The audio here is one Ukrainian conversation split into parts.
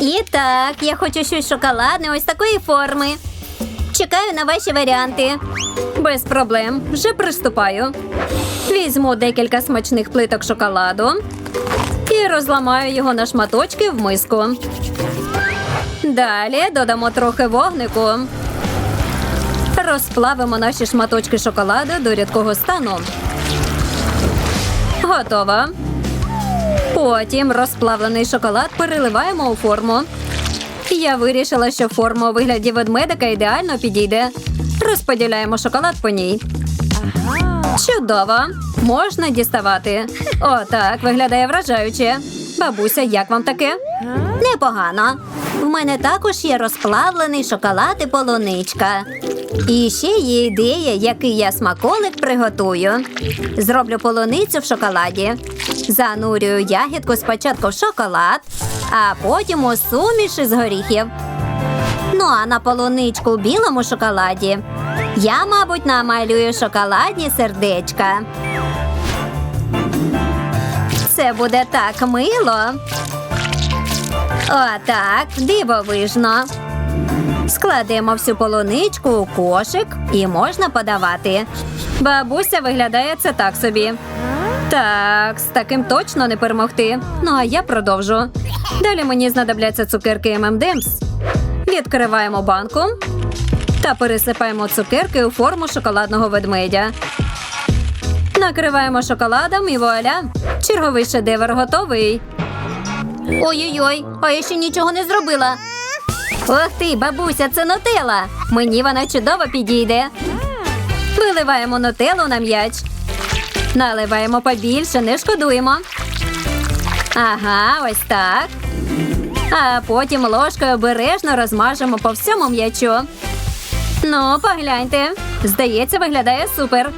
І так, я хочу щось шоколадне ось такої форми. Чекаю на ваші варіанти. Без проблем. Вже приступаю. Візьму декілька смачних плиток шоколаду і розламаю його на шматочки в миску. Далі додамо трохи вогнику. Розплавимо наші шматочки шоколаду до рідкого стану. Готово. Потім розплавлений шоколад переливаємо у форму. Я вирішила, що форма у вигляді ведмедика ідеально підійде. Розподіляємо шоколад по ній. Чудово! Можна діставати. Отак виглядає вражаюче. Бабуся, як вам таке? Непогано. В мене також є розплавлений шоколад і полуничка. І ще є ідея, який я смаколик приготую. Зроблю полуницю в шоколаді. Занурюю ягідку спочатку в шоколад, а потім у суміш із горіхів. Ну а на полуничку у білому шоколаді я, мабуть, намалюю шоколадні сердечка. Це буде так мило. Отак, дивовижно. Складемо всю полуничку у кошик і можна подавати. Бабуся виглядає це так собі. Так, з таким точно не перемогти. Ну а я продовжу. Далі мені знадобляться цукерки M&M's. Відкриваємо банку та пересипаємо цукерки у форму шоколадного ведмедя. Накриваємо шоколадом і вуаля! Черговий шедевр готовий. Ой-ой-ой, а я ще нічого не зробила. Ох ти, бабуся, це нутелла. Мені вона чудово підійде. Виливаємо нутеллу на м'яч. Наливаємо побільше, не шкодуємо. Ага, ось так. А потім ложкою обережно розмажемо по всьому м'ячу. Ну, погляньте. Здається, виглядає супер.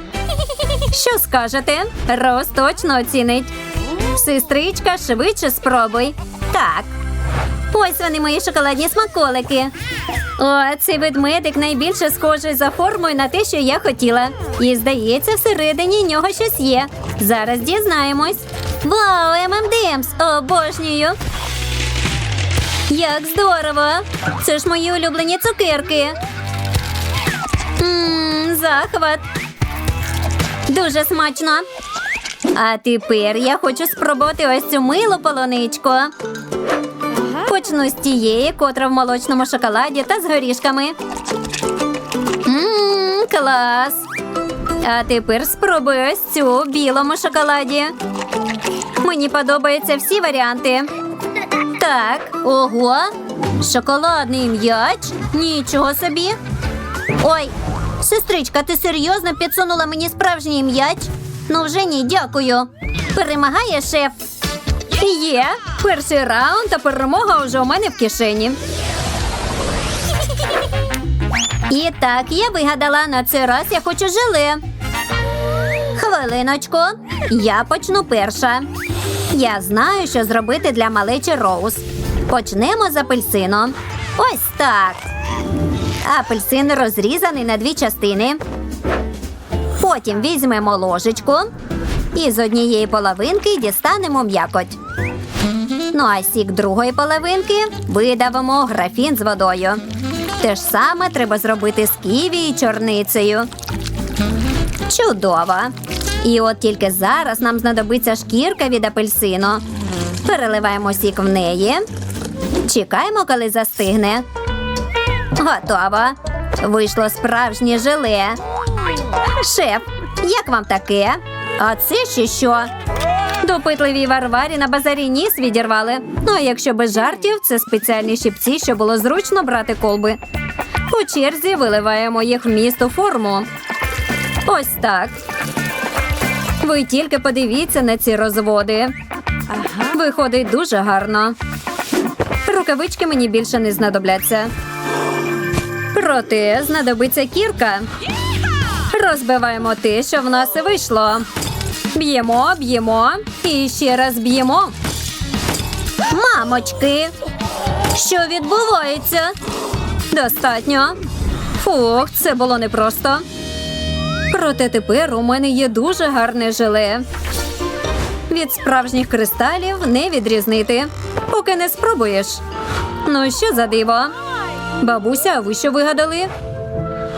Що скажете? Роз точно оцінить. Сестричка, швидше спробуй. Так. Ось вони мої шоколадні смаколики. О, цей ведмедик найбільше схожий за формою на те, що я хотіла. І здається, всередині нього щось є. Зараз дізнаємось. Вау, ММДМС! Обожнюю! Як здорово! Це ж мої улюблені цукерки. Ммм, захват. Дуже смачно. А тепер я хочу спробувати ось цю милу полуничку. Почну з тієї, котра в молочному шоколаді та з горішками. Ммм, клас. А тепер спробую ось цю в білому шоколаді. Мені подобаються всі варіанти. Так, ого, шоколадний м'яч. Нічого собі. Ой, сестричка, ти серйозно підсунула мені справжній м'яч? Ну вже ні, дякую. Перемагає шеф. Є перший раунд, та перемога вже у мене в кишені. І так, я вигадала на цей раз я хочу желе. Хвилиночку, я почну перша. Я знаю, що зробити для малечі Роуз. Почнемо з апельсину. Ось так. Апельсин розрізаний на дві частини. Потім візьмемо ложечку і з однієї половинки дістанемо м'якоть. Ну а сік другої половинки видавимо графін з водою. Те ж саме треба зробити з ківі і чорницею. Чудово! І от тільки зараз нам знадобиться шкірка від апельсину. Переливаємо сік в неї. Чекаємо, коли застигне. Готово. Вийшло справжнє желе. Шеф, як вам таке? А це ще що? Допитливій Варварі на базарі ніс відірвали. Ну а якщо без жартів, це спеціальні щипці, що було зручно брати колби. По черзі виливаємо їх в місту форму. Ось так. Ви тільки подивіться на ці розводи. Виходить дуже гарно. Рукавички мені більше не знадобляться. Проте знадобиться кірка. Розбиваємо те, що в нас вийшло. Б'ємо, б'ємо і ще раз б'ємо. Мамочки! Що відбувається? Достатньо. Фух, це було непросто. Проте тепер у мене є дуже гарне желе. Від справжніх кристалів не відрізнити, поки не спробуєш. Ну, що за диво? Бабуся, а ви що вигадали?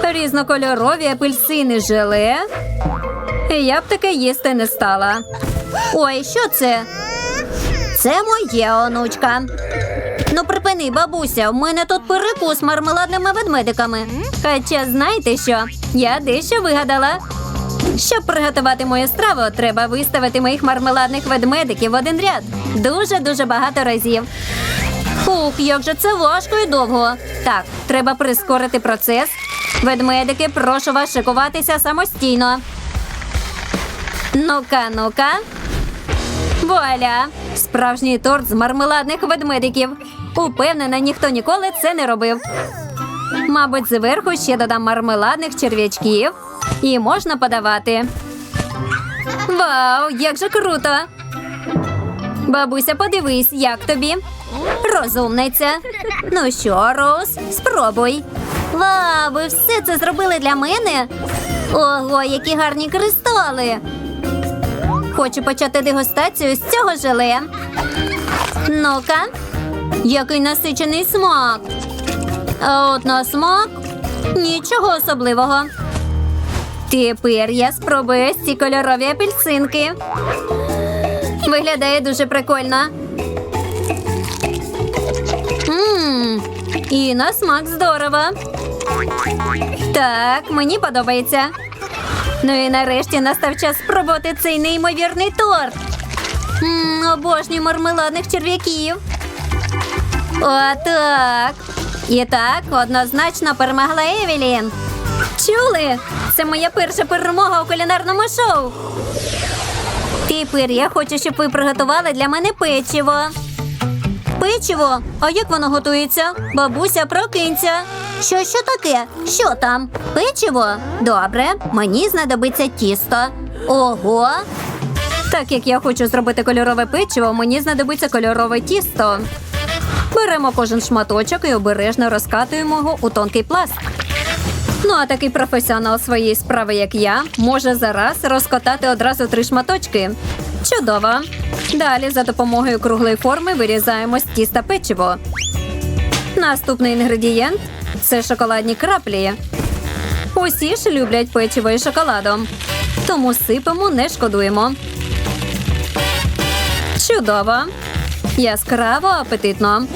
Різнокольорові апельсини желе. Я б таке їсти не стала. Ой, що це? Це моє онучка. Ну, припини, бабуся, у мене тут перекус мармеладними ведмедиками. Хоча знаєте що? Я дещо вигадала. Щоб приготувати мою страву, треба виставити моїх мармеладних ведмедиків в один ряд. Дуже-дуже багато разів. Фух, як же це важко і довго. Так, треба прискорити процес. Ведмедики, прошу вас шикуватися самостійно. Ну-ка, ну-ка. Вуаля! Справжній торт з мармеладних ведмедиків. Упевнена, ніхто ніколи це не робив. Мабуть, зверху ще додам мармеладних черв'ячків і можна подавати. Вау, як же круто! Бабуся, подивись, як тобі. Розумниця. Ну що, Роуз, спробуй. Вау, ви все це зробили для мене? Ого, які гарні кристали. Хочу почати дегустацію з цього желе. Ну-ка, який насичений смак. А от на смак нічого особливого. Тепер я спробую ці кольорові апельсинки. Виглядає дуже прикольно. І на смак здорово. Так, мені подобається. Ну і нарешті настав час спробувати цей неймовірний торт. Мм, обожнюю мармеладних черв'яків. Отак. І так, однозначно перемогла Евелін. Чули? Це моя перша перемога у кулінарному шоу. Тепер я хочу, щоб ви приготували для мене печиво. Печиво? А як воно готується? Бабуся, прокинься. Що, що таке? Що там? Печиво? Добре, мені знадобиться тісто. Ого, Так як я хочу зробити кольорове печиво, мені знадобиться кольорове тісто. Беремо кожен шматочок і обережно розкатуємо його у тонкий пласт. Ну а такий професіонал своєї справи, як я, може зараз розкатати одразу три шматочки. Чудово. Далі за допомогою круглої форми вирізаємо з тіста печиво. Наступний інгредієнт це шоколадні краплі. Усі ж люблять печиво із шоколадом, тому сипемо, не шкодуємо. Чудово! Яскраво, апетитно.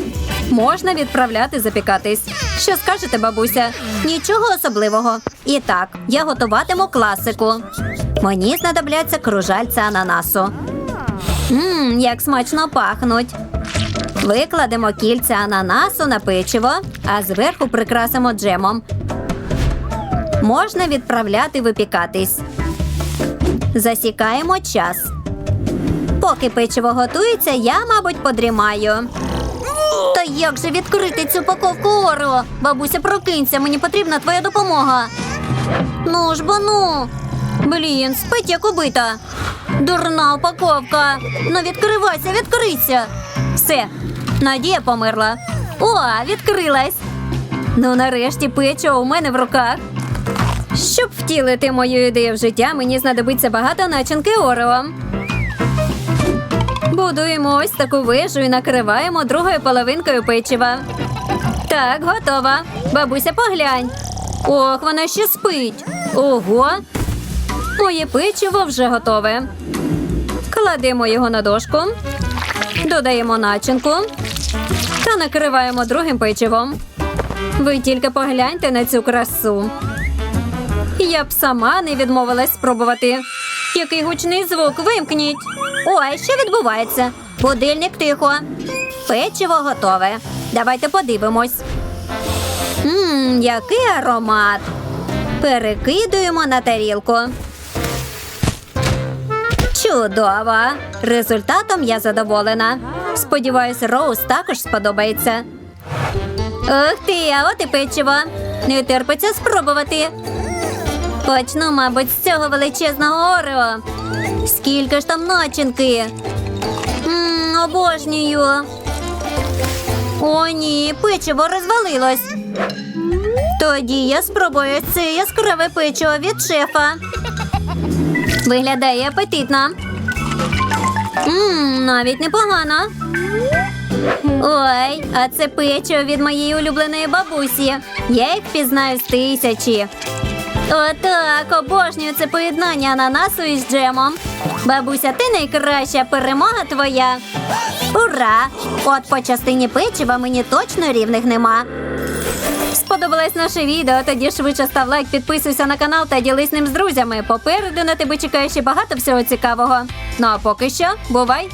Можна відправляти запікатись. Що скажете, бабуся? нічого особливого. І так, я готуватиму класику. Мені знадобляться кружальця ананасу. Мм, як смачно пахнуть. Викладемо кільця ананасу на печиво, а зверху прикрасимо джемом. Можна відправляти випікатись. Засікаємо час. Поки печиво готується, я, мабуть, подрімаю. Та як же відкрити цю упаковку Орео? Бабуся, прокинься, мені потрібна твоя допомога. Ну ж бо ну. Блін, спить як убита. Дурна упаковка. Ну відкривайся, відкрийся. Все, Надія померла. О, відкрилась. Ну, нарешті, печиво у мене в руках. Щоб втілити мою ідею в життя, мені знадобиться багато начинки Орео. Будуємо ось таку вежу і накриваємо другою половинкою печива. Так, готова. Бабуся, поглянь. Ох, вона ще спить. Ого. Моє печиво вже готове. Кладемо його на дошку, додаємо начинку та накриваємо другим печивом. Ви тільки погляньте на цю красу. Я б сама не відмовилась спробувати. Який гучний звук, вимкніть. Ой, що відбувається? Будильник тихо. Печиво готове. Давайте подивимось. Мм, який аромат. Перекидуємо на тарілку. Чудово! Результатом я задоволена. Сподіваюсь, Роуз також сподобається. Ух ти, а от і печиво. Не терпиться спробувати. Почну, мабуть, з цього величезного орео. Скільки ж там начинки? Мм, обожнюю. О, ні, печиво розвалилось. Тоді я спробую це яскраве печиво від шефа. Виглядає апетитно. Мм, навіть непогано. Ой, а це печиво від моєї улюбленої бабусі. Я їх впізнаю з тисячі. Отак, обожнюю це поєднання ананасу із джемом. Бабуся, ти найкраща перемога твоя. Ура! От по частині печива мені точно рівних нема. Сподобалось наше відео? Тоді швидше став лайк, підписуйся на канал та ділись ним з друзями. Попереду на тебе чекає ще багато всього цікавого. Ну а поки що, бувай!